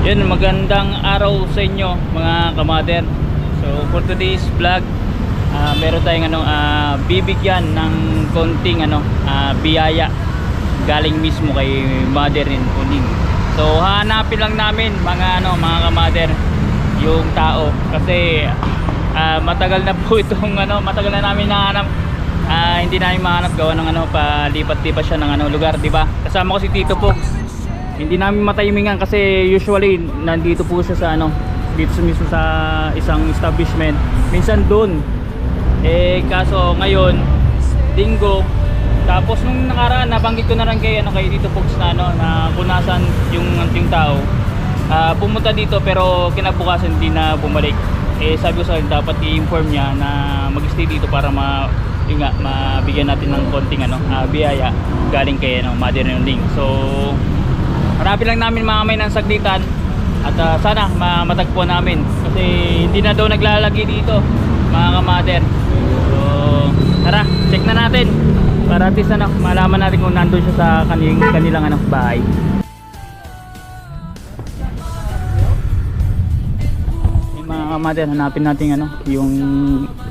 Yun, magandang araw sa inyo mga kamater. So for today's vlog, ah, meron tayong ano, ah, bibigyan ng konting ano, ah, biyaya galing mismo kay mother in Uning. So hanapin lang namin mga ano, mga kamater yung tao kasi ah, matagal na po itong ano, matagal na namin nahanap Ah, hindi namin mahanap gawa ng ano palipat-lipat siya ng ano lugar, 'di ba? Kasama ko si Tito Pogs. Hindi namin matayimingan kasi usually nandito po siya sa ano, dito sa mismo sa isang establishment. Minsan doon. Eh kaso ngayon, linggo. Tapos nung nakaraan nabanggit ko na rin kay ano kay Tito Pogs na ano na kung nasaan yung anting tao. Ah, pumunta dito pero kinabukasan hindi na bumalik. Eh sabi ko sa akin dapat i-inform niya na mag-stay dito para ma yun nga, mabigyan natin ng konting ano, ah, biyaya galing kay ano, Mother Yunding. So, hanapin lang namin mga may ng saglitan at ah, sana ma matagpuan namin. Kasi hindi na daw naglalagi dito mga kamater. So, tara, check na natin. Para at least ano, malaman natin kung nandun siya sa kanilang, kanilang ano, bahay. Mga kamater, hanapin natin ano, yung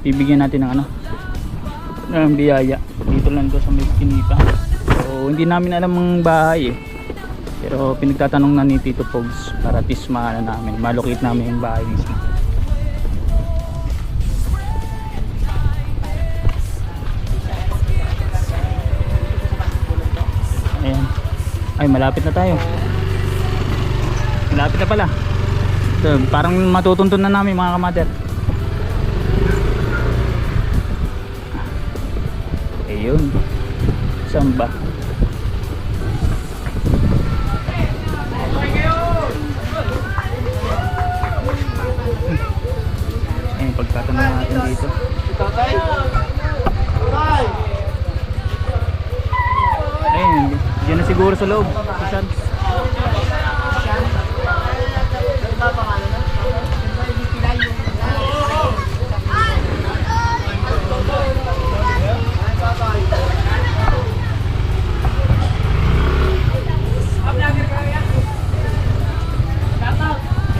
bibigyan natin ng ano, ng biyaya. Dito lang to sa may kinita so hindi namin alam ang bahay eh pero pinagtatanong na ni Tito Pogs para at least maano namin malocate namin yung bahay mismo. Ayan. Ay malapit na tayo. Malapit na pala. So, parang matutuntun na namin mga kamater. Ayun. Saan ba? Dito. Ayun, diyan na siguro sa loob. Si Sean.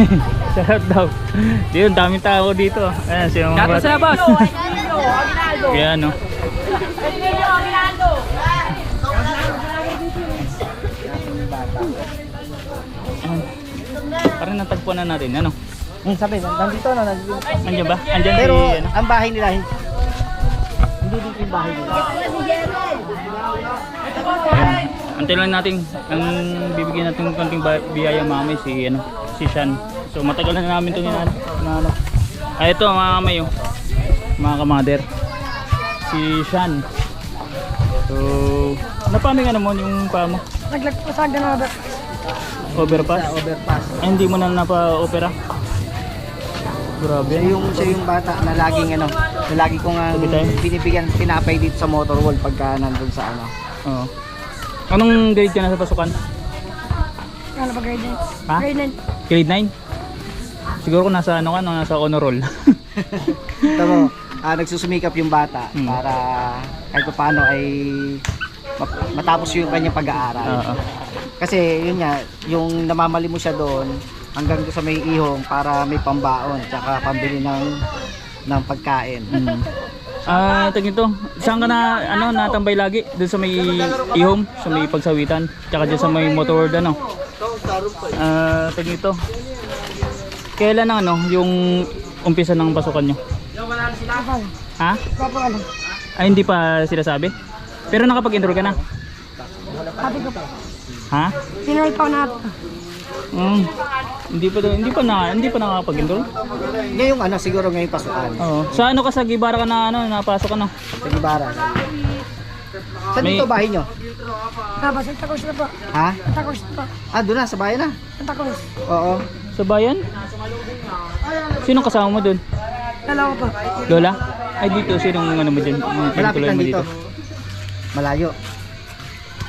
Shout daw. Yun, daming tao dito. Ayan, sino mga bata. boss! Ayan, no. Parang natagpuan na natin, ano? Hmm, sabi, nandito na, nandito. Andiyan ba? Andiyan Pero si, ano? ang bahay nila, hindi hindi dito yung bahay nila. Ayan. Antay lang natin ang bibigyan natin ng konting biyaya mamay si ano si Sean. So matagal na namin ito na, ano. Ay ito mga kamay oh. Mga kamader. Si Sean. So napano nga naman yung pa mo? Naglagpasaga na ba? Overpass? Sa overpass. Ay, hindi mo na napa-opera? Grabe. Siya yung, siya yung bata na laging ano, na lagi ko nga Sabi tayo. binibigyan, tinapay dito sa motor wall pagka nandun sa ano. Oo. Anong grade ka na sa pasukan? Ano ba grade 9? Ha? Grade Grade 9? Siguro kung nasa ano ka, no, nasa honor roll. Tama, ah, nagsusumikap yung bata Hmm. para kahit pa paano ay map- matapos yung kanyang pag-aaral. Oo. Kasi yun nga, yung namamali mo siya doon hanggang doon sa may ihong para may pambaon tsaka pambili ng ng pagkain. Mm. Ah, tag ito. Saan ka na ano natambay lagi? Doon sa may ihom, sa may pagsawitan, tsaka diyan sa may motor ano. Ah, tag ito. Kailan ang ano yung umpisa ng pasukan nyo? Ha? Ay hindi pa sila sabi? Pero nakapag-enroll ka na? Sabi ko pa. Ha? Sinunod pa na. Mm. Hindi pa hindi pa na hindi pa nakakapag-enroll. Ngayong ano, siguro ngayong pasukan. Oo. Sa ano ka sa Gibara ka na ano, napasok ka na? Sa Gibara. Saan May- dito bahay nyo? Tapos Santa Cruz na po. Ha? Santa Cruz na po. Ah, doon na, sa bayan na. Santa Cruz. Oo. Sa bayan? Sino kasama mo doon? Dalawa pa. Lola? Ay dito, sinong ano mo dyan? Malapit lang dito. Malayo.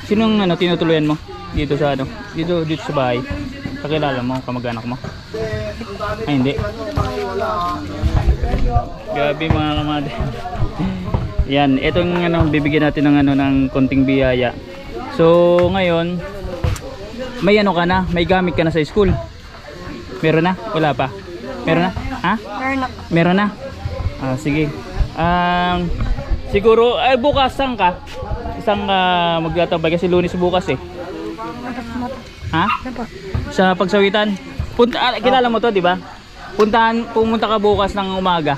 Sinong ano, tinutuluyan mo? Dito sa ano? Dito, dito sa bahay. Kakilala mo, kamag-anak mo? Ay hindi. Grabe mga kamade. Yan, itong ano, bibigyan natin ng ano ng konting biyaya. So, ngayon may ano ka na, may gamit ka na sa school. Meron na? Wala pa? Meron na? Ha? Meron na. Meron na? Ah, sige. Um, siguro, ay bukas saan ka? Isang uh, magtatabay kasi lunes bukas eh. Ha? Sa pagsawitan? Punta, ah, kilala mo to, di ba? Puntahan, pumunta ka bukas ng umaga.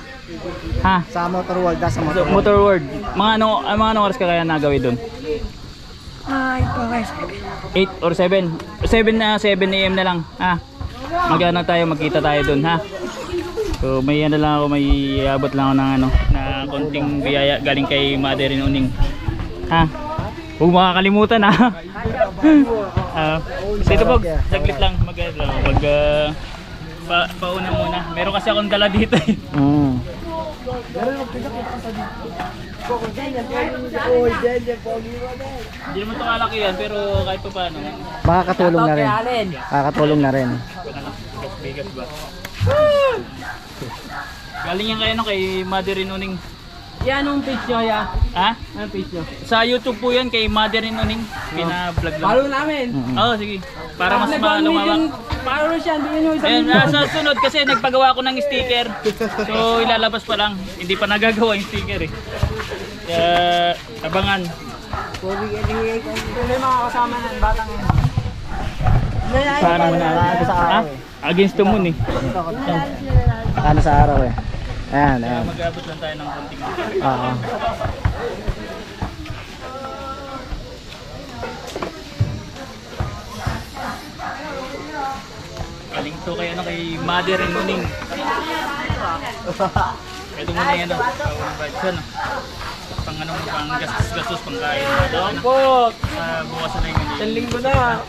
Ha? Sa Motor World, ah, sa Motor World. Motor World. Mga ano, ah, mga anong oras ka kaya nagawin doon? Ay, po guys. 8 or 7? 7 na 7 AM na lang. Ha? Magana tayo, magkita tayo doon, ha? So may ano lang ako, may abot lang ako ng ano, na konting biyaya galing kay Mother in Uning. Ha? Huwag makakalimutan ha. Ah, so ito po, saglit lang mag ano, mag ah, pa, pauna muna. Meron kasi akong dala dito eh. Mm. Hindi naman ito kalaki yan, pero kahit pa paano. Makakatulong na rin. Makakatulong na rin. Bigas ba? Galing yan kayo no, kay Mother in Uning. Yan ang nyo, ya. Ha? Anong page nyo? Sa YouTube po yan kay Mother in Uning. Pina-vlog lang. Follow namin. Oo, sige. Para mas malumawak. Follow siya, bigyan nyo isang Ayun, million. ah, sa sunod kasi nagpagawa ko ng sticker. So ilalabas pa lang. Hindi pa nagagawa yung sticker eh. Kaya abangan. Ito yung mga kasama ng batang yun. Sana mo na. Ano sa araw eh. Against the moon eh. Ano sa araw eh. Ayan, Kaya ayan. mag-abot lang tayo ng konting. Oo. Galing to kay ano kay Mother in Uning. Ito muna yan ano. Kaunang vibes yan. ah. Pang ano, pang gastos-gastos, pang kain. Ano, Po, Sa bukas na yung isang linggo na.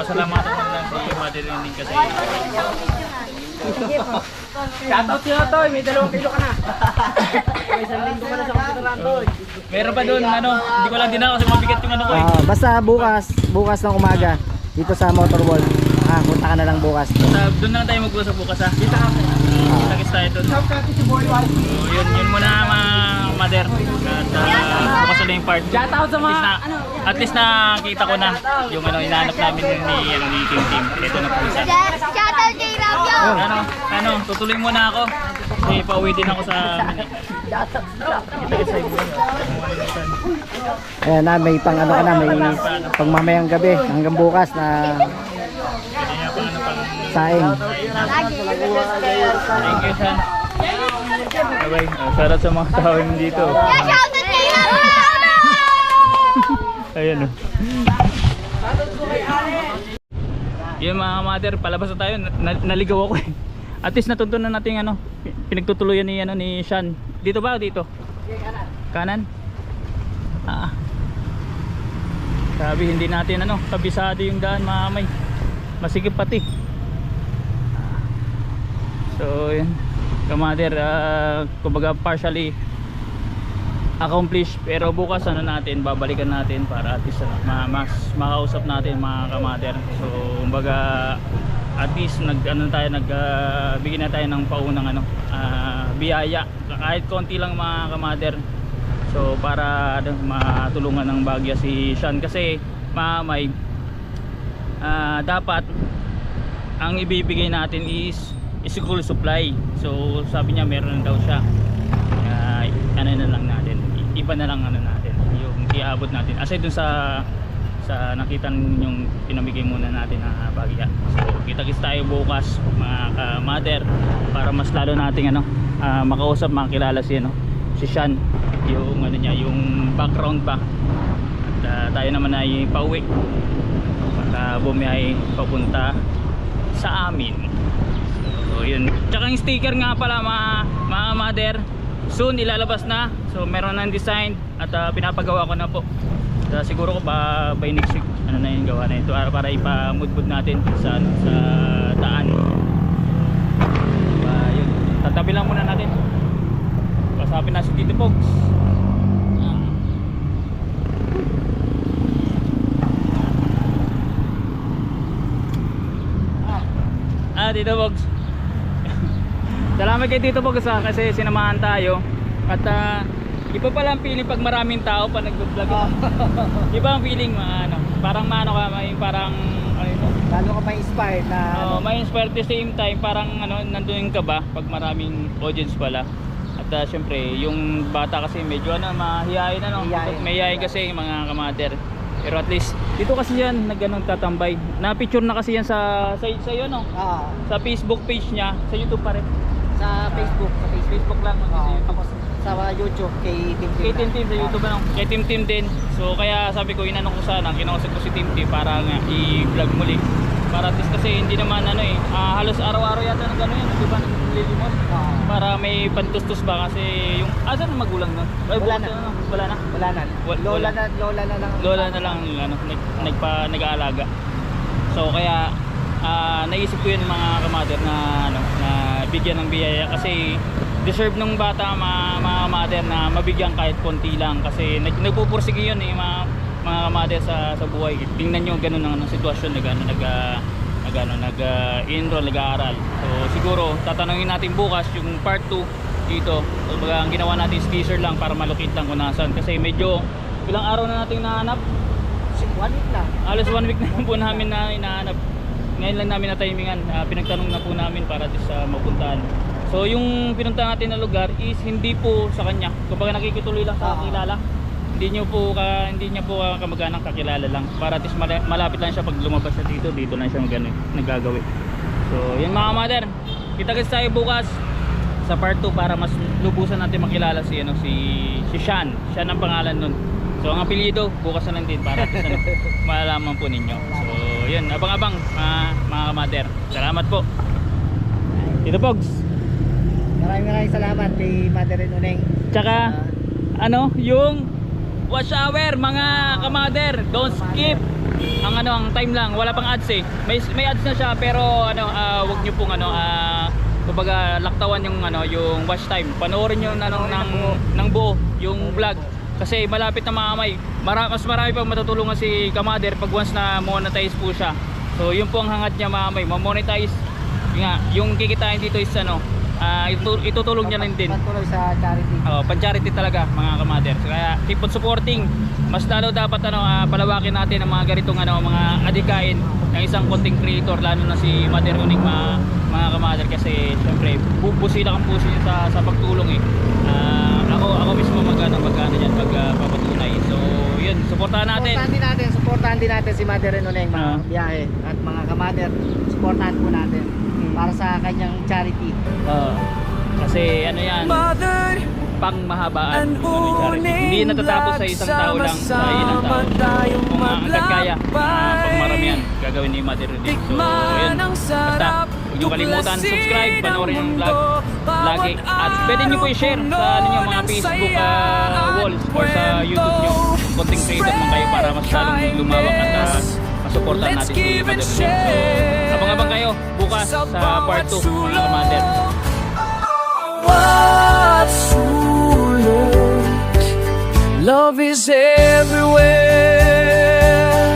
Pasalamatan ko lang si Mother in Uning kasi Shoutout sila to, may dalawang kilo ka na. May isang linggo ka na sa kapitalan to. Meron pa doon, ano, hindi ko lang din ako kasi mabigat yung ano ko eh. Ah, basta bukas, bukas ng umaga dito sa Motor World. Ah, punta ka na lang bukas. Sa, doon na lang tayo mag-usap bukas ha. Kita ka. Kita tayo doon. Shout out si Boy White. So, yun, yun muna mga mother. At uh, bukas na yung part. Shout out sa At least mga, na, ano, at least na kita ko na yung ano, inaanap namin ni, ano, ni Team Team. Ito na po isa. Shoutout kay Rabio! Ano, ano, tutuloy muna ako. Kasi pauwi din ako sa amin. Ayan na, may pang ano ka na, may pang mamayang gabi hanggang bukas na saing. thank you, San. Bye-bye. Uh, shoutout sa mga tao dito. Ayan o. Yun mga mother, palabas na tayo. Na, naligaw ako eh. At least natutunan natin ano, pi- pinagtutuluyan ni ano ni Sean. Dito ba o dito? Kanan. Ah. Sabi hindi natin ano, kabisado yung daan mga kamay. Masikip pati. Ah. So yun. Kamader, uh, kumbaga partially accomplished pero bukas ano natin babalikan natin para at least ano, ma mas makausap natin mga kamater. So kumbaga at least nag ano tayo nag bigyan na tayo ng paunang ano ah, biyaya. Kahit konti lang mga kamater. So para ano, matulungan ng bagya si Sean. Kasi mamay ah, dapat ang ibibigay natin is school supply. So sabi niya meron daw siya. Uh, ano na lang natin iba na lang ano natin yung iabot natin. Aside dun sa sa nakita yung pinamigay muna natin na bagya so kita kits tayo bukas mga ka-mother para mas lalo nating ano ah, makausap makilala si ano si Sean. Yung ano niya yung background ba at ah, tayo naman ay pauwi. Para bumiyahe papunta sa amin. So yun. Tsaka yung sticker nga pala mga, mga mother. Soon ilalabas na. So meron ng design at ah, pinapagawa ko na po. So, siguro ko ba by next week ano na yung gawa na ito para, para ipa-moodboard natin sa sa daan. Diba, yun. Tatabi lang muna natin. Pasapin na si Tito Pogs. Ah, Tito Pogs. Salamat kay Tito Pogs ah, kasi sinamahan tayo. At ah, iba pala ang feeling pag maraming tao pa nag-vlog. iba ang feeling, ma- ano, parang maano ka, may parang ano, yun, Lalo ka ma-inspired na Oh, ano, at the same time parang ano nandoon ka ba pag maraming audience pala. At uh, syempre, yung bata kasi medyo ano mahihayin ano. Mahihayin. Mahihayin kasi yung mga kamater. Pero at least dito kasi yan nagganong tatambay. Na-picture na kasi yan sa sa, sa iyo no. ah, Sa Facebook page niya, sa YouTube pa rin. Sa Facebook, sa Facebook. Facebook lang Ah, sa YouTube. tapos sa YouTube kay Tim Tim. Kay Tim Tim sa Ah, YouTube ano. Kay Tim Tim din. So kaya sabi ko inano ko sana, kinausap ko si Tim Tim para nga i-vlog muli. Para at least kasi hindi naman ano eh, ah, halos araw-araw yata ng gano'n yan, di ba? Nililimot. ah, Para may pantustos ba kasi yung asan ang magulang nun? Ay, Wala na. ano, wala na. wala na. Wal- Lola wala. na, lola na lang. Lola na lang ano, nag, nagpa nag-aalaga. So kaya ah, naisip ko yun mga kamader na ano, na bigyan ng biyaya kasi deserve nung bata mga, mga kamader na mabigyan kahit konti lang kasi nag, nagpupursige yun eh mga, mga kamader sa, sa buhay. Tingnan nyo ganun ang, ang sitwasyon nag ano, nag ah, nag ano, nag ah, enroll, nag-aaral. So siguro tatanungin natin bukas yung part 2 dito. So, baga, ang ginawa natin is teaser lang para malukit lang kung nasaan kasi medyo ilang araw na nating nahanap One week lang. Alas one week na po namin na hinahanap. Ngayon lang namin na timingan. Ah, pinagtanong na po namin para sa mapuntahan. So yung pinuntahan natin na lugar is hindi po sa kanya. Kumbaga nakikituloy lang sa Ah. kakilala. Hindi niyo po ka hindi niya po ka kamag-anak kakilala lang. Para at least malapit lang siya pag lumabas siya dito, dito lang siya magano nagagawin. So yun mga mother. Kita-kits tayo bukas sa part 2 para mas lubusan natin makilala si ano si si Sean. Sean ang pangalan nun. So ang apelyido bukas na lang din para at ano, malalaman po ninyo. So yun, abang-abang mga, mga mother. Salamat po. Dito Pogs. Maraming maraming salamat kay Mother and Uneng. Tsaka Ah, ano, yung watch hour mga kamader, don't skip. Ang ano, ang time lang, wala pang ads eh. May may ads na siya pero ano, ah, wag niyo pong ano, ah, kumbaga laktawan yung ano, yung watch time. Panoorin niyo na ng ng, ng buo yung vlog kasi malapit na mamay. Mara, mas marami pang matutulungan si Kamader pag once na monetize po siya. So yun po ang hangat niya mamay, ma-monetize. Yun nga, yung kikitain dito is ano, ah, itu- itutulong niya rin din. Patuloy sa charity. Oh, pan-charity talaga mga kamader. So, kaya keep on supporting. Mas lalo dapat ano ah, palawakin natin ang mga ganitong ano mga adikain ng isang content creator lalo na si Mother Uning mga, mga kamader kasi syempre busila kang puso niya sa sa pagtulong eh. Ah, ako ako mismo magano magano diyan pag ah, papatunay. So, yun, suportahan natin. Supportahan din supportahan din natin si Mother Uneng mga Ah. biyahe at mga kamader. Supportahan po natin para sa kanyang charity. Oo. kasi ano yan, pang mahabaan. Ano. Hindi natatapos sa isang tao lang, sa ilang tao. Kung uh, kaya, uh, pang maramihan, gagawin ni Mother Rudy. So, yun. Basta, huwag niyo kalimutan, subscribe, panoorin yung vlog lagi. At pwede niyo po i-share sa ano nyo, mga Facebook uh, walls or sa YouTube nyo. Content creator man kayo para mas lalong lumawak at uh, masuportahan natin si Mother Rudy. So, abang-abang kayo bukas sa part 2, mga Mother. What's true love? Is